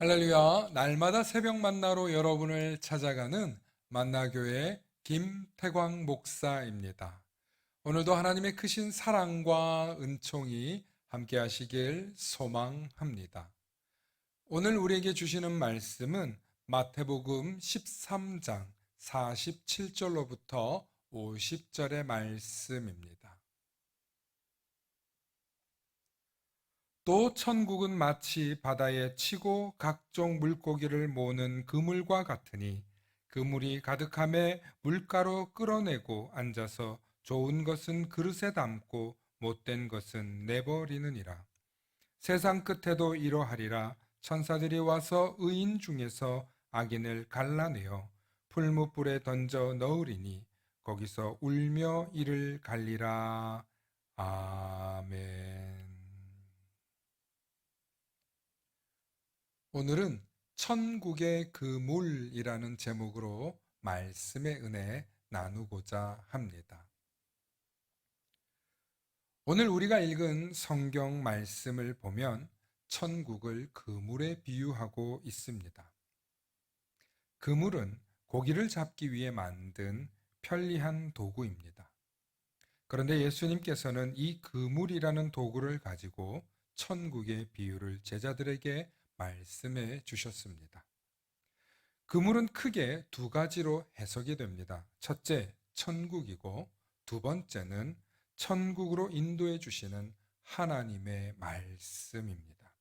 할렐루야. 날마다 새벽 만나로 여러분을 찾아가는 만나교회 김태광 목사입니다. 오늘도 하나님의 크신 사랑과 은총이 함께 하시길 소망합니다. 오늘 우리에게 주시는 말씀은 마태복음 13장 47절로부터 50절의 말씀입니다. 또 천국은 마치 바다에 치고 각종 물고기를 모으는 그물과 같으니 그물이 가득함에 물가로 끌어내고 앉아서 좋은 것은 그릇에 담고 못된 것은 내버리느니라. 세상 끝에도 이러하리라 천사들이 와서 의인 중에서 악인을 갈라내어 풀무불에 던져 넣으리니 거기서 울며 이를 갈리라. 아멘. 오늘은 천국의 그 물이라는 제목으로 말씀의 은혜 나누고자 합니다. 오늘 우리가 읽은 성경 말씀을 보면 천국을 그물에 비유하고 있습니다. 그물은 고기를 잡기 위해 만든 편리한 도구입니다. 그런데 예수님께서는 이 그물이라는 도구를 가지고 천국의 비유를 제자들에게 말씀해 주셨습니다. 그물은 크게 두 가지로 해석이 됩니다. 첫째, 천국이고 두 번째는 천국으로 인도해 주시는 하나님의 말씀입니다.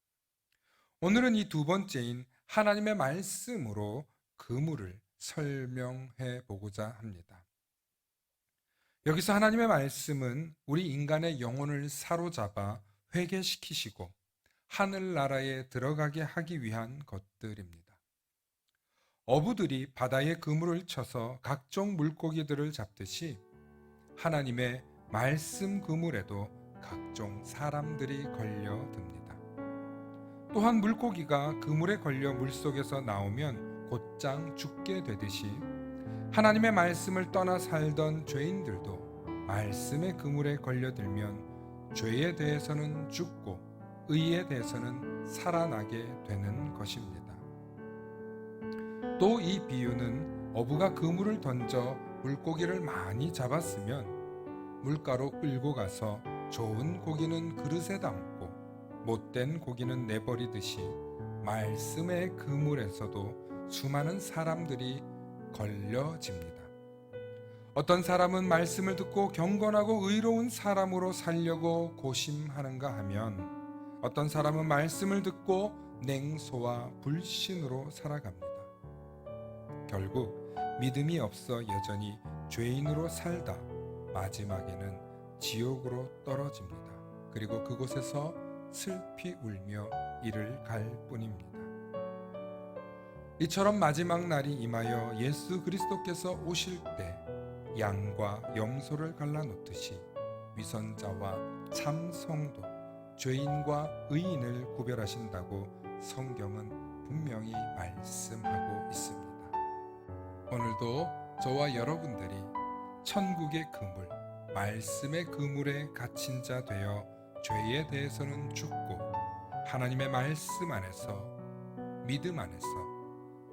오늘은 이 두 번째인 하나님의 말씀으로 그물을 설명해 보고자 합니다. 여기서 하나님의 말씀은 우리 인간의 영혼을 사로잡아 회개시키시고 하늘나라에 들어가게 하기 위한 것들입니다. 어부들이 바다에 그물을 쳐서 각종 물고기들을 잡듯이 하나님의 말씀 그물에도 각종 사람들이 걸려듭니다. 또한 물고기가 그물에 걸려 물속에서 나오면 곧장 죽게 되듯이 하나님의 말씀을 떠나 살던 죄인들도 말씀의 그물에 걸려들면 죄에 대해서는 죽고 의에 대해서는 살아나게 되는 것입니다. 또 이 비유는 어부가 그물을 던져 물고기를 많이 잡았으면 물가로 끌고 가서 좋은 고기는 그릇에 담고 못된 고기는 내버리듯이 말씀의 그물에서도 수많은 사람들이 걸려집니다. 어떤 사람은 말씀을 듣고 경건하고 의로운 사람으로 살려고 고심하는가 하면 어떤 사람은 말씀을 듣고 냉소와 불신으로 살아갑니다. 결국 믿음이 없어 여전히 죄인으로 살다 마지막에는 지옥으로 떨어집니다. 그리고 그곳에서 슬피 울며 이를 갈 뿐입니다. 이처럼 마지막 날이 임하여 예수 그리스도께서 오실 때 양과 염소를 갈라놓듯이 위선자와 참 성도, 죄인과 의인을 구별하신다고 성경은 분명히 말씀하고 있습니다. 오늘도 저와 여러분들이 천국의 그물, 말씀의 그물에 갇힌 자 되어 죄에 대해서는 죽고 하나님의 말씀 안에서 믿음 안에서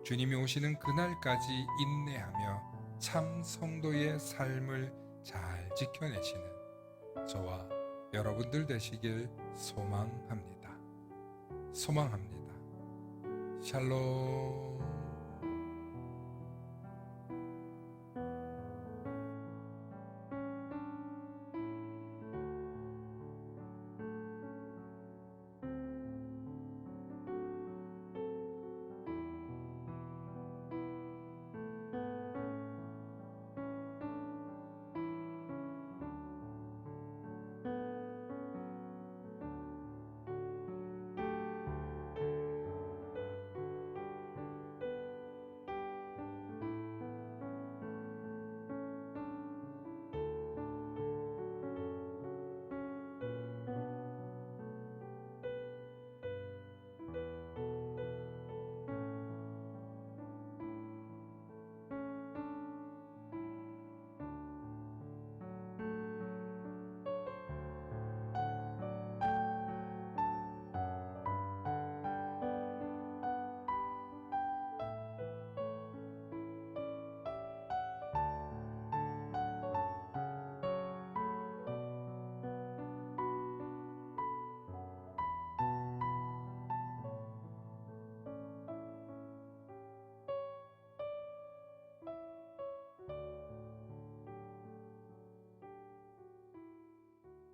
주님이 오시는 그날까지 인내하며 참 성도의 삶을 잘 지켜내시는 저와 여러분들 되시길 소망합니다. 소망합니다. 샬롬